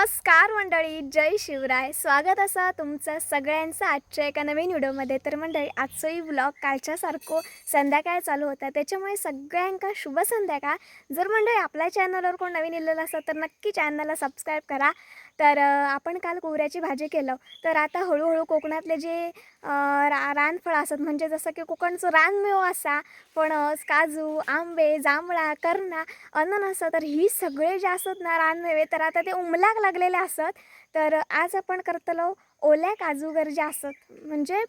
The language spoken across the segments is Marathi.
नमस्कार मंडळी जय शिवराय. स्वागत असा तुमचं सगळ्यांचं आजच्या एका नवीन व्हिडिओमध्ये. तर मंडळी आजचंही ब्लॉग कालच्यासारखं संध्याकाळ चालू होता. त्याच्यामुळे सगळ्यांका शुभ संध्याकाळ. जर मंडळी आपल्या चॅनलवर कोण नवीन इलेलं असेल तर नक्की चॅनलला सबस्क्राईब करा. तर आपण काल कोवऱ्याची भाजी केलं. तर आता हळूहळू कोकणातले जे रा रानफळं असतात म्हणजे जसं की कोकणचं रानमेव असा फणस काजू आंबे जांभळा करणा अननस तर ही सगळे जे असत ना रानमेवे तर आता ते उमलाक लागलेले असत. तर आज आपण करतलो ओल्या काजूगर जे असत म्हणजे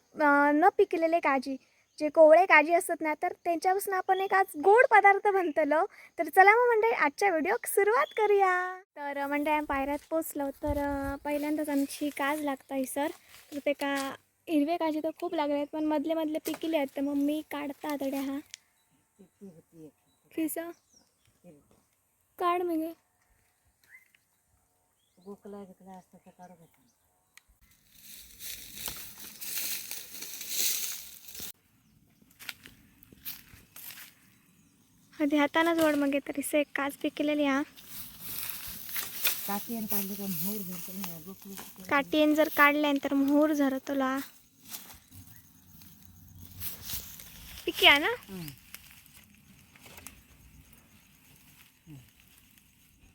न पिकलेले काजी. जे कोवळे काजी असतात ना तर त्यांच्यापासून आपण एक आज गोड पदार्थ बनतलो. तर चला मग मंडळी आजच्या व्हिडिओ सुरुवात करूया. तर म्हणजे आम्ही पायऱ्यात पोचलो. तर पहिल्यांदाच आमची काज लागता आहे सर. तर ते का हिरवे काजी तर खूप लागले आहेत पण मधले मधले पिकले आहेत. तर मग मी काढता आतड्या हा. खिस काढ मग हे. गोकला बिकला असतं तर काढू घेतो आधी हातानंच ओढ मग तरी से काच पिकलेली हा. काठी आणि काढली का मोहर भरतो ना गोकली काटीन जर काढल्यान तर मोहूर झरतला. पिकी आहे ना?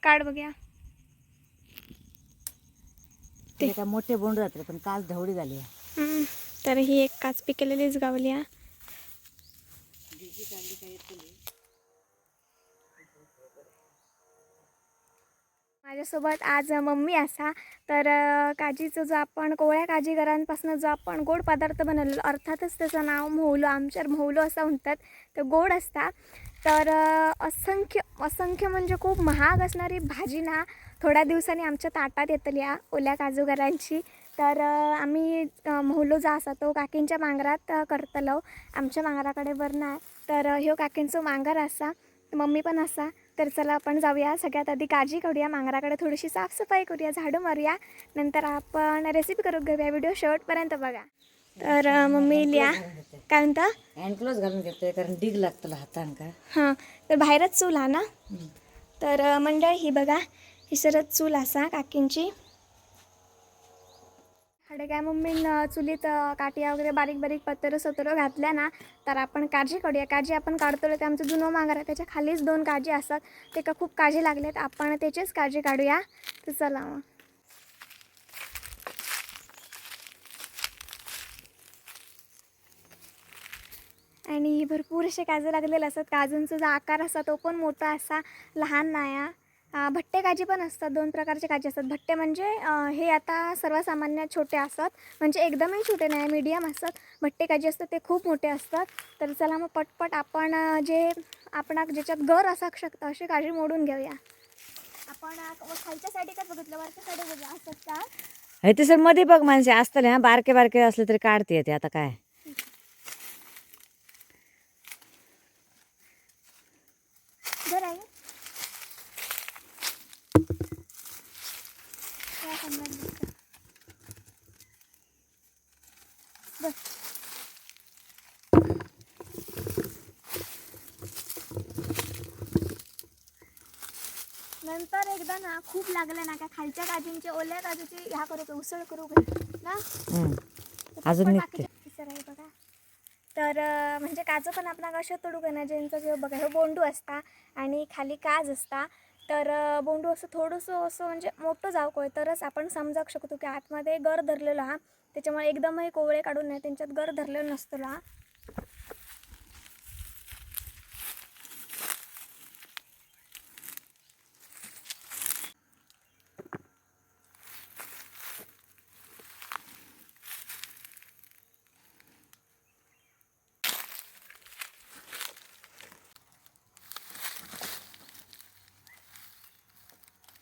काढ बघूया ते का मोठे बोंड जाते पण काल धवडी झाली. तर ही एक काच पिकलेलीच गावली हा. माझ्यासोबत आज मम्मी असा. तर काजीचं जो आपण कोवळ्या काजीगरांपासून जो आपण गोड पदार्थ बनवलेलो अर्थातच त्याचं नाव मोहलो आमच्यावर मोहलो असं म्हणतात तर गोड असता. तर असंख्य असंख्य म्हणजे खूप महाग असणारी भाजी ना थोड्या दिवसांनी आमच्या ताटात येतली या ओल्या काजूगरांची. तर आम्ही मोहलो जो असा तो काकींच्या मांगरात करतलो. आमच्या मांगराकडे वरण ना तर ह्यो काकींचो मांगर असा मम्मी पण असा. तर चला आपण जाऊया. सगळ्यात आधी काळजी करूया. मांगराकडे थोडीशी साफसफाई करूया. झाडू मारूया. नंतर आपण रेसिपी करून घेऊया. व्हिडिओ शेवटपर्यंत बघा. तर मम्मी लिया. काय म्हणता? हँडक्लोज घालून घेतोय कारण डिग लागतं हातान का हां. तर बाहेरच चूल हा ना तर मंडळ ही बघा. ही सरत चूल असा काकींची. हडे काय मम्मीन चुलीत काटिया काट्या वगैरे बारीक बारीक पत्र सत्र घातल्या ना तर आपण काळजी काढूया काळजी आपण काढतो ते आमचं जुनं मांगर आहे. त्याच्या खालीच दोन काळजी असतात. ते का खूप काळजी लागलेत. आपण त्याचीच काळजी काढूया. तर चला मग. आणि भरपूर असे काजू लागलेले असतात. काजूंचा जो आकार असा तो पण मोठा असा लहान नाया भट्टे काजी पण असतात दोन प्रकारचे काजी असतात. भट्टे म्हणजे हे आता सर्वसामान्य छोटे असतात. म्हणजे एकदमही छोटे नाही मीडियम असतात. भट्टे काजी असतात ते खूप मोठे असतात. तर चला मग पटपट आपण जे आपण ज्याच्यात गर असा शकतं अशी काळजी मोडून घेऊया. आपण खालच्या साईडी का बघितलं वरच्या साईडी बघा असतात का हे ते सरमध्ये बघ माणसे असतं ना बारके बारके असले तरी काढते ते आता काय घर आहे काय करणार दिसतं? बस नंतर एकदा ना खूप लागलं ना का खालच्या काजूंचे ओल्या काजूची ह्या करू का उसळ करू का ना? अजून निघते. आहे बघा. तर म्हणजे काजू पण आपण कशा तोडू का ना ज्यांचं जे बघा हे बोंडू असता आणि खाली काज असता तर बोंडू असं थोडंसं असं म्हणजे मोठं जाऊ कोय तरच आपण समजावू शकतो की आतमध्ये गर धरलेला हा. त्याच्यामुळे एकदमही कोवळे काढून नाही त्यांच्यात गर धरलेला नसतो हा.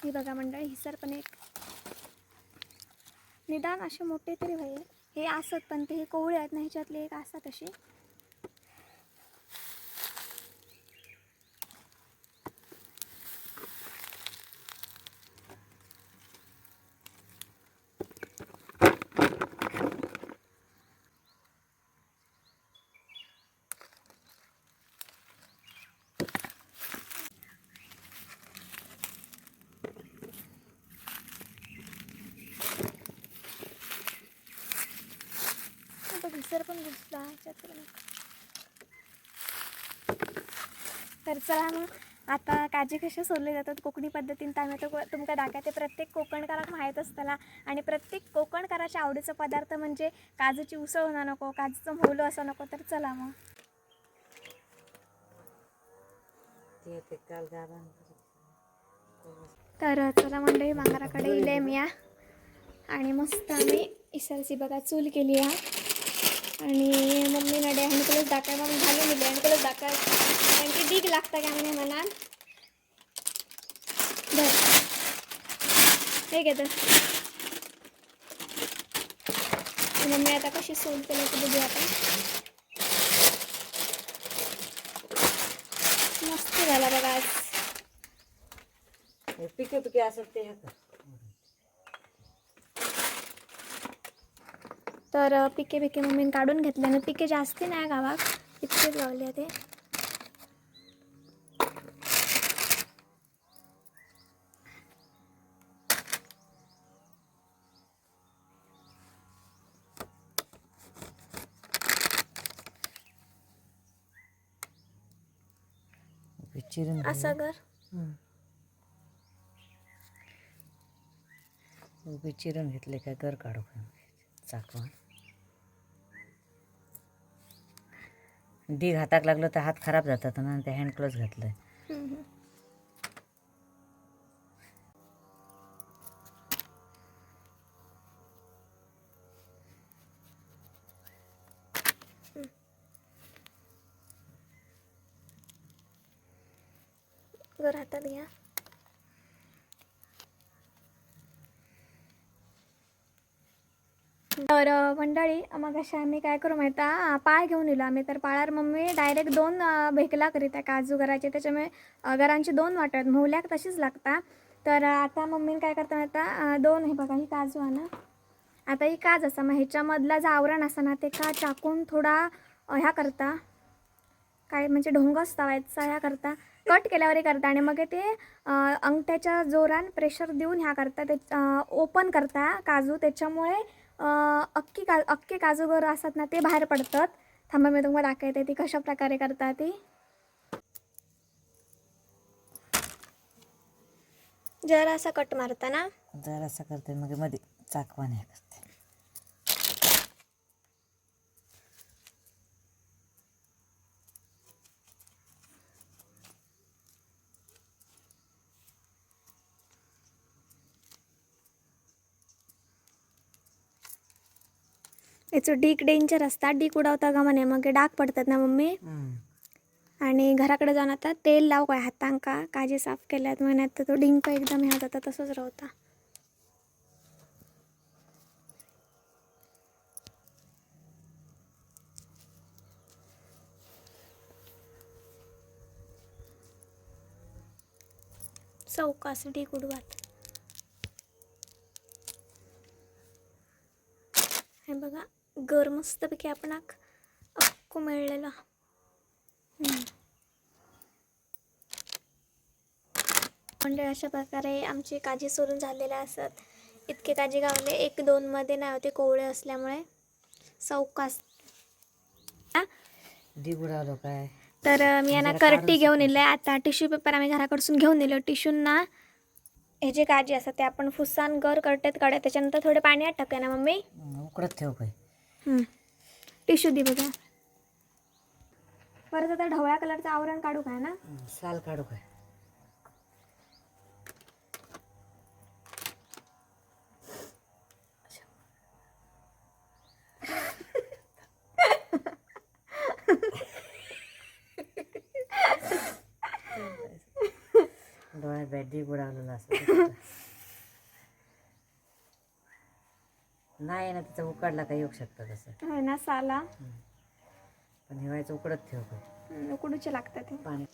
ही बघा मंडळी हिसर पण एक निदान असे मोठे तरी व्हाय हे असत पण ते हे कोवळे आहेत ना ह्याच्यातले एक असतात असे. गाजर पण घुसला ह्याच्यात तर चला मग आता काजी कशा सोडले जातात कोकणी पद्धतीन तो तुमका दाखवते प्रत्येक कोकणकाराक माहीत असताना आणि प्रत्येक कोकणकाराच्या आवडीचा पदार्थ म्हणजे काजूची उसळ होणार नको काजूचं मोहलो असं नको तर चला मग. तर चला मंडळी मांगाराकडे इले मी या. आणि मस्त आम्ही इसरची बघा चूल केली आहे. आणि मम्मी नडे आणि तुलाच दाखवाय मग घालून दिले आणि तुलाच दाखवाय कारण की डीग लागता का म्हणे मनात धर. हे घेत मम्मी आता कशी सोल केलं ते बघू आपण. मस्त झाला बघा आज. पिके पिके असत ते हे तर पिके पिके मम्मीने काढून घेतले आणि पिके जास्ती नाही गावात. इतकेच लावले ते. असं कर. हम्म. उभी चिरून घेतले काय? घर काढू काय? डी घाताक हाताक लागलं तर हात खराब जातात ना ते हँड क्लोज घातलंय. वर हातात घ्या तर मंडळी मग अशा आम्ही काय करू माहिती पाय घेऊन येलो. आम्ही तर पाळार मम्मी डायरेक्ट दोन भेकला करीत आहे काजू घराचे. त्याच्यामुळे घरांचे घरांची दोन वाटत मोहल्याक तशीच लागता तर आता मम्मीने काय करता माहिती आहे? दोन हे बघा ही काजू आहे ना? आता ही काज असा मग ह्याच्यामधला जो आवरण असा ना ते का टाकून थोडा ह्या करता? काय म्हणजे ढोंगच तवायचा ह्या करता? कट केल्यावरही करता. आणि मग ते अंगठ्याच्या जोरान प्रेशर देऊन ह्या करता. ते ओपन करता काजू. त्याच्यामुळे अख्खी का अख्खे काजूगर असतात ना ते बाहेर पडतात. थांबा मी तुम्हाला दाखवते ती कशा प्रकारे करता ती. जरासा कट मारताना. जरासा करते मग मध्ये चाकवा नाही करते याचं डीक डेंजर असतात डीक उडवता का म्हणे? मग डाग पडतात ना मम्मी. आणि घराकडे जाऊन आता तेल लाव काय हातांका काजी साफ केल्यात महिन्यात तर तो डिंक एकदम ह्या जाता तसंच राहता. चौकास डीक उडवात. हे बघा. गर मस्तपैकी आपण अक्कू मिळलेला. म्हणजे अशा प्रकारे आमची काजी सोडून झालेले असत. इतके काजी गावले एक दोन मध्ये नाही होते कोवळे असल्यामुळे. चौकास काय? तर मी यांना करटी घेऊन येले आता टिश्यू पेपर आम्ही घराकडसून घेऊन येलो टिश्यूंना हे जे काजी असतात ते आपण फुसान गर करटेत काढूया त्याच्यानंतर थोडे पाण्यात टाकूया ना मम्मी? उकडत ठेव काय टिश्यू दे बघा. परत आता ढवळ्या कलरचं आवरण काढू काय ना? साल काढू काय? डोळ्यात बॅटरी बुडावलेला असं नाही ना तिचा उकडला काही येऊ शकतं तसं. आहे ना साला. पण हिवाळ्याचं उकडत ठेव हम्म, उकडूचे लागतात हे. पाणी.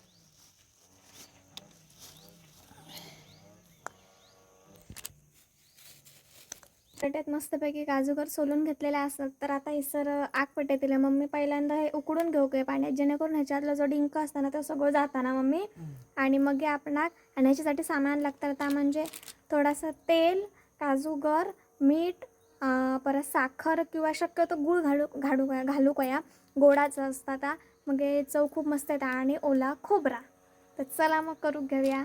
पेट्यात मस्तपैकी काजूगर सोलून घेतलेले असतात तर आता हे सर आग पेटेतील. मम्मी पहिल्यांदा हे उकडून घेऊ काय? पाण्यात जेणेकरून ह्याच्यातलं जो डिंक असतं ना ते सगळं जातं ना मम्मी? आणि मग हे आपणाक आणि ह्याच्यासाठी सामान लागतं. त्या म्हणजे थोडासा तेल काजूगर मीठ परत साखर किंवा शक्यतो गूळ घालू घालू घालू कया गोडाचं असतं आता मग हे चव खूप मस्त येतात आणि ओला खोबरा. तर चला मग करू घेऊया.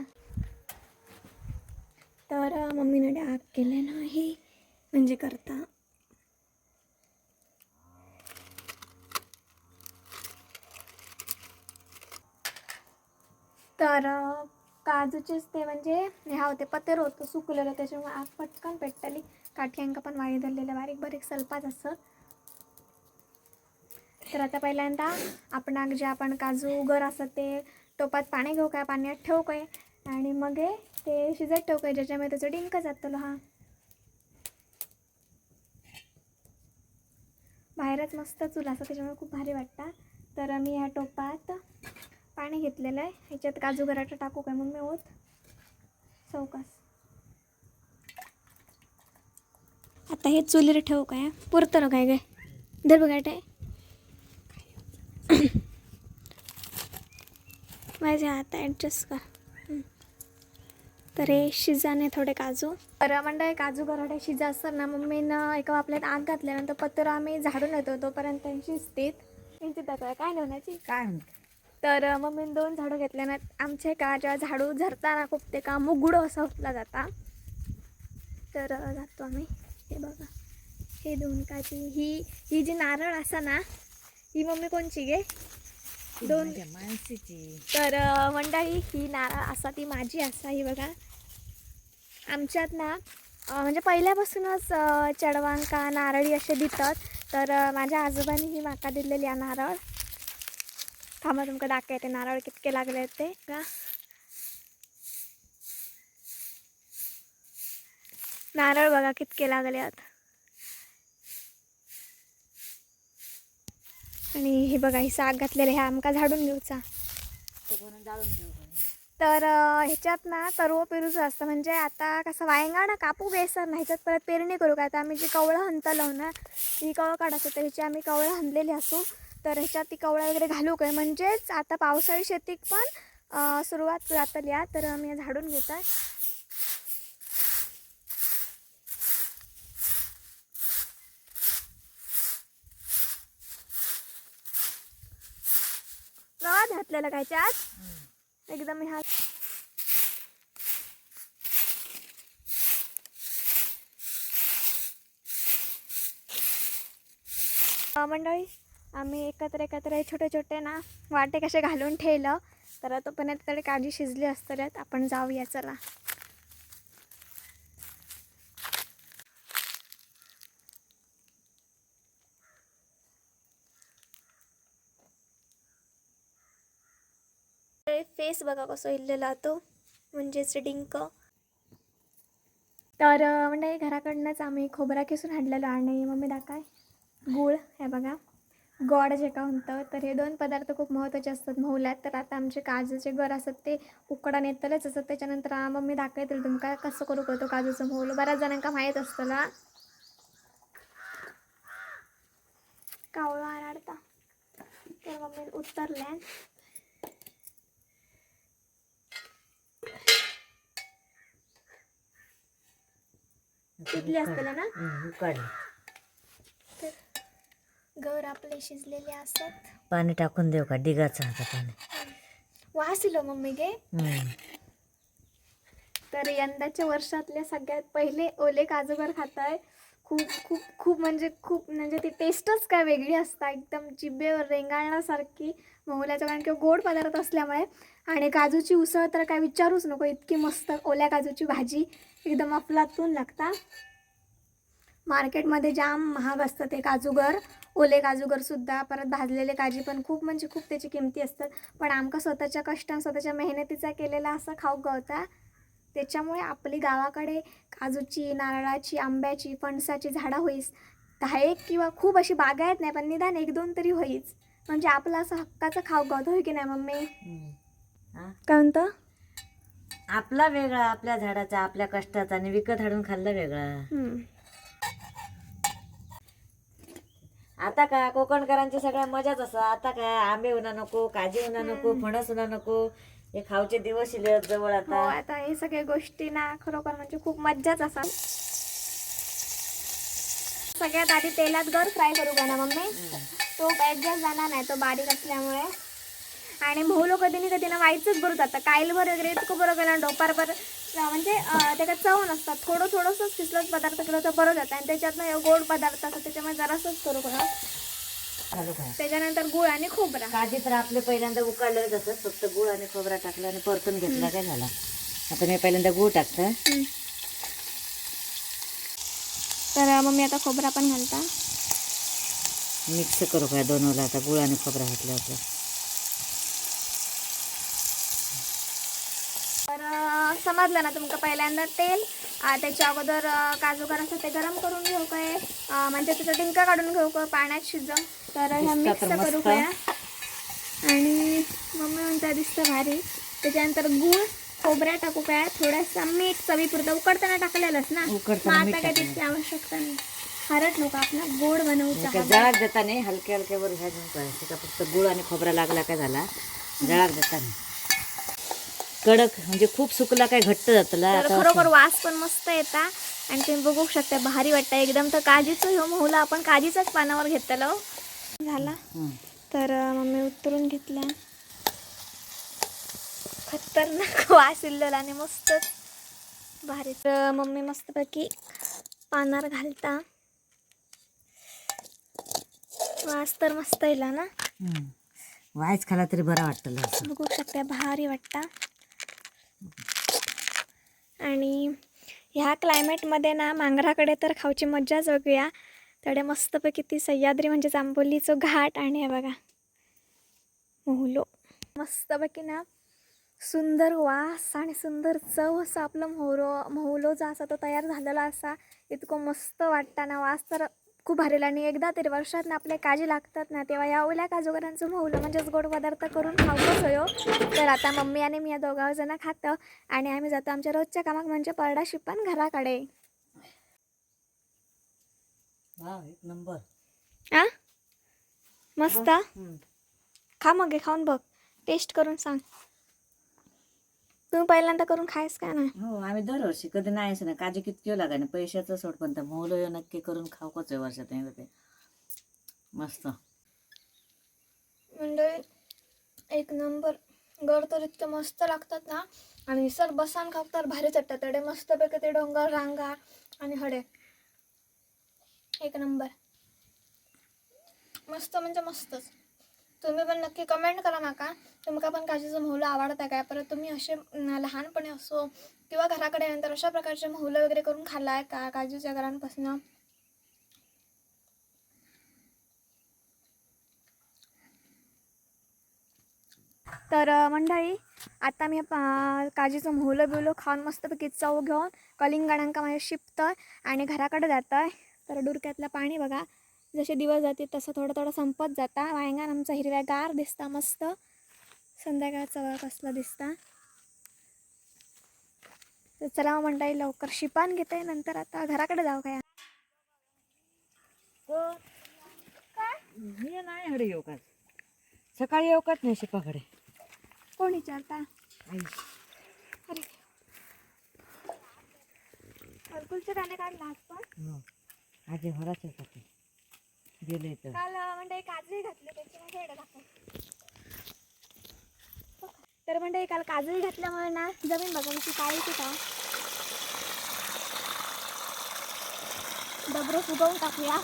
तर अं, मम्मीनं डाग केले नाही. म्हणजे करता. तर काजूचेच ते म्हणजे ह्या होते पतेर होतं सुकलेलं. त्याच्यामुळे आग पटकन पेटतली काठ्यांक पण वाळी धरलेलं बारीक बारीक सलपात असं. तर आता पहिल्यांदा आपणाक जे आपण काजू गर असत ते टोपात पाणी घेऊ काय? पाण्यात ठेवू काय आणि मग ते शिजत ठेवू काय ज्याच्यामुळे त्याचं डिंक जातलो हा. बाहेरच मस्त चूल असं त्याच्यामुळे खूप भारी वाटतं. तर मी ह्या टोपात पाणी घेतलेलं आहे. ह्याच्यात काजू गराटा टाकू काय मग मी होत चौकास. आता हे चुलीवर ठेवू काय पुरतं काय काय दर बघाटे माझे हात ॲडजस्ट कर. तर हे शिजाने थोडे काजू. तर मंडळ काजू गराडे शिजा असतात ना मम्मीनं एका आपल्यात आग घातल्यानंतर पत्र आम्ही झाडून येतो तोपर्यंत त्यांची स्थित. काय नवण्याची काय तर मम्मीने दोन झाडू घेतल्यानं आमचे का जेव्हा झाडू झरताना खूप ते का मुगुडं असं होतला जाता. तर जातो आम्ही. हे बघा. हे दोन काची. ही ही जी नारळ असा ना ही मम्मी कोणची गे? दोन. माणसाची तर मंडळी ही नारळ असा ती माझी असा ही बघा. आमच्यात ना म्हणजे पहिल्यापासूनच चढवांका नारळी असे दितात तर माझ्या आजोबांनी ही माका दिलेली आहे नारळ. थांबा तुमका दाखवते नारळ कितके लागले आहेत ते. का नारळ बघा कितके लागले आहेत आणि हे बघा ही साग घातलेले ह्या आमका झाडून घेऊचा. तर ह्याच्यात ना तरव पेरूचं असतं. म्हणजे आता कसं वायंगा ना कापू बेसर ना ह्याच्यात परत पेरणी करू काय आता आम्ही जी कवळं हंतलो हो ना ती कवळं काढायचं तर ह्याची आम्ही कवळं हणलेली असू. तर ह्याच्यात ती कवळं वगैरे घालू काय? म्हणजेच आता पावसाळी शेतीक पण सुरुवात जातली या तर आम्ही झाडून घेत आहे घातलेला काय त्यात एकदम ह्या मंडळी आम्ही एकत्र एकत्र छोटे छोटे ना वाटे कसे घालून ठेवलं तर तोपर्यंत तरी काळजी शिजली असतल्यात आपण जाऊया चला. फेस बघा कसं इल्लेला तो म्हणजेच डिंक तर म्हणजे घराकडनंच आम्ही खोबरा किसून हाडलेलो आणि मम्मी दाखवाय गूळ हे बघा. गोड जे का म्हणतं तर हे दोन पदार्थ खूप महत्त्वाचे असतात. मोहल्यात तर आता आमचे काजूचे घर असतात ते उकडान येतलंच असतात. त्याच्यानंतर मम्मी दाखवतील तुमका कसं करू करतो काजूचं मोहल बऱ्याच जणांका माहीत असतं ना कावळा आणाडता तर मम्मी उतरल्या कितली असतं ना? काढ तर गर आपले शिजलेले असतात. पाणी टाकून देऊ का? डिगाचं आता पाणी. वास इलो मम्मी गे. हम्म. तर यंदाच्या वर्षातले सगळ्यात पहिले ओले काजूगर खाताय. खूप खूप खूप म्हणजे खूप म्हणजे ती टेस्टच काय वेगळी असता. एकदम जिभेवर रेंगाळण्यासारखी. मोहल्याचं कारण की गोड पदार्थ असल्यामुळे. आणि काजूची उसळ तर काय विचारूच नको इतकी मस्त ओल्या काजूची भाजी एकदम अफलातून लागता. मार्केटमध्ये जाम महाग असतं ते काजूगर ओले काजूगरसुद्धा परत भाजलेले काजी पण खूप म्हणजे खूप त्याची किमती असतात. पण आमका स्वतःच्या कष्टान स्वतःच्या मेहनतीचा केलेला असा खाऊ गवता त्याच्यामुळे आपली गावाकडे काजूची नारळाची आंब्याची फणसाची झाडं होईस. दहा एक किंवा खूप अशी बागायत नाही पण निदान एक दोन तरी होईच. म्हणजे आपलं असं हक्काचं खाऊ गवतं होय की नाही मम्मी? हम्म. हा? काय म्हणतं आपला वेगळा आपल्या झाडाचा आपल्या कष्टाचा आणि विकत हाडून खाल्ला वेगळा. हम्म. आता का कोकणकरांची सगळ्या मजाच असं. आता काय आंबे उन्हा नको काजी उन्हा नको फणस उन्हा नको. हे खाऊचे दिवस शिले जवळ हो आता आता हे सगळ्या गोष्टी ना खरोखर म्हणजे खूप मज्जाच असा सगळ्यात आधी तेलात गर फ्राय करू का ना मम्मी तो ॲडजस्ट जाणार नाही तो बारीक असल्यामुळे. आणि मोहलो कधी कधी ना वाईचंच बरं जातं कायलभर वगैरे इतकं बरं केलं डोपारभर म्हणजे त्याला चव नसतात. थोडं थोडंसंच पिसलंच पदार्थ केलं तर बरं जातं. आणि त्याच्यातनं हे गोड पदार्थ असतात त्याच्यामुळे जरासंच करू का त्याच्यानंतर गुळ आणि खोबरा. काजी तर आपले पहिल्यांदा उकडलेलं असत फक्त गुळ आणि खोबरा टाकला आणि परतून घेतला. काय झाला? आता मी पहिल्यांदा गुळ टाकतं. तर अं, मम्मी आता खोबरा पण घालता. मिक्स करू काय दोन वेळा आता गुळ आणि खोबरा घातलं आपलं. तर समजलं ना तुमका पहिल्यांदा तेल? त्याच्या अगोदर काजू असतं ते गरम करून घेऊ काय म्हणजे त्याचा डिंका काढून घेऊ का पाण्यात शिजव तर ह्या मिक्स करू. काय आणि मम्मी म्हणता दिसतं भारी. त्याच्यानंतर गूळ. खोबऱ्या टाकू काय थोडासा मीठ चवीपुरतं उकडताना टाकलेलंच ना. उकडताना मग मीठ आता काय टाकलेलं. त्याची आवश्यकता नाही. हरट नको आपला गोड बनवूचा का जळाक देता नाही हलक्या हलक्यावर घेऊन करायचं का फक्त गुळ आणि खोबरा लागला काय झाला? जळाक नाही कडक म्हणजे खूप सुकला काय घट्ट जातला? तर आता खरोखर वास पण मस्त येता. आणि तुम्ही बघू शकता भारी वाटतं एकदम तर काजीचं ह्यो मोहला आपण काजीचाच पानावर घेतलं झाला. हं. तर अं, मम्मी उतरून घेतल्या. खतरनाक वास इल्लेला आणि मस्त. भारी. तर मम्मी मस्तपैकी पानार घालता. वास तर मस्त येला ना. वायच खाला तरी बरा वाटतं बघू शकता भारी वाटता. आणि ह्या क्लायमेटमध्ये ना मांगराकडे तर खाऊची मज्जाच वेगळी आहे तडे मस्तपैकी ती सह्याद्री म्हणजे जांभोलीचं घाट आणि हे बघा. मोहलो. मस्तपैकी ना सुंदर वास आणि सुंदर चव असं आपलं मोहरो मोहलो जो असा तो तयार झालेला असा इतकं मस्त वाटतं ना वास तर खूप भारीला. आणि एकदा तरी वर्षात ना आपल्या काजी लागतात ना तेव्हा या ओल्या काजूगरांचं मोहलं म्हणजेच गोड पदार्थ करून खाऊकच होयो. तर आता मम्मी आणि मी या दोघावर जण खातं आणि आम्ही जातो आमच्या रोजच्या कामाक म्हणजे परडा शिपण घराकडे. नंबर. आ? मस्त? खा मग खाऊन बघ. टेस्ट करून सांग. तुम्ही पहिल्यांदा करून खायस का ना हो आम्ही दरवर्षी कधी नाही असं ना काजी कितकी लागा ना पैशाचं सोड पण त्या मोहलो नक्की करून खाऊकच आहे वर्षात एकदा ते. मस्त. म्हणजे एक नंबर. गड तर इतके मस्त लागतात ना. आणि सर बसान खाऊ तर भारीच वाटतात तडे मस्तपैकी ते डोंगर रांगा आणि हडे. एक नंबर. मस्त म्हणजे मस्तच. तुम्ही पण नक्की कमेंट करा माका. तुमका पण काजीचं मोहलं आवडतं काय? परत तुम्ही असे लहानपणी असो किंवा घराकडे नंतर अशा प्रकारचे मोहलं वगैरे करून खाल्लाय का? काजूच्या घरांपासून? तर मंडळी आता मी काजीचं मोहलं बिवलं खाऊन मस्तपैकी चव घेऊन कलिंगणांका माझ्या शिपतं आणि घराकडे जातंय. तर डुरक्यातलं पाणी बघा. जसे दिवस जातील तसं थोडं थोडं संपत जाता. वांगान आमचा हिरव्या गार दिसता मस्त. संध्याकाळचा वेळ कसला दिसता. तर चला मग मंडळी लवकर शिपान घेते. नंतर आता घराकडे जाऊ काय? हे. नाही हडे येऊ का? सकाळी येऊ काच नाही शिपाकडे? कोण विचारता? अरे. हरकुलचे दाणे काढला आज पण? हो. आजी घराच येतात गेले तर काल म्हणजे काजळी घातली त्याची मग हेड दाखव तर म्हणजे काल काजळी घातल्यामुळे ना जमीन बघा कशी काळीची का डबरो फुगवून टाकूया.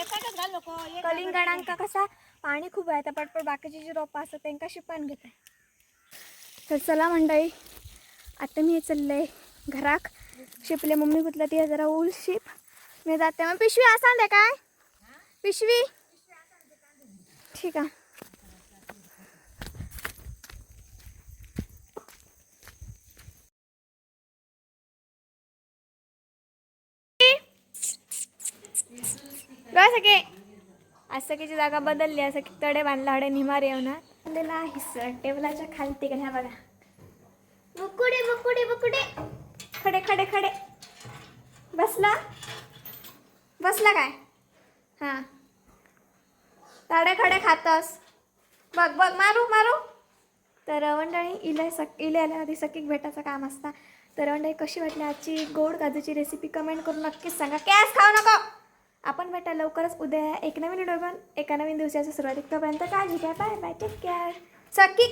एकाच घाल नको कलिंगडांका कसा? पाणी खूप आहे तर पटपट बाकीची जी रोपं असतात त्यांका शिपान घेते. तर चला मंडळी आता मी चालले घराक. शिपले मम्मी गुतलं ती जरा ऊल शिप. मी जाते. मग पिशवी असा दे काय? पिशवी? ठीक आहे. सगळे आज सगळीची जागा बदलली असं की तडे बांधला हडे निमार येऊनात दिला हिस्सा टेबलाच्या खालती का ह्या बघा. बुकुडे बुकुडे बुकुडे. खडे खडे खडे. बसला. बसला काय? हां. ताडे खडे खातस. बघ बघ मारू मारू. तर मंडळी इले सक इले आल्या आधी सकीक भेटायचं काम असता. तर मंडळी कशी वाटली आजची गोड काजूची रेसिपी कमेंट करून नक्कीच सांगा. कॅस खाऊ नको. आपण भेटा लवकरच उद्या एक नवीन डोबन एका नवीन दिवसाच्या सुरुवातीपर्यंत. काळजी घ्या. बाय बाय टेक केअर सकी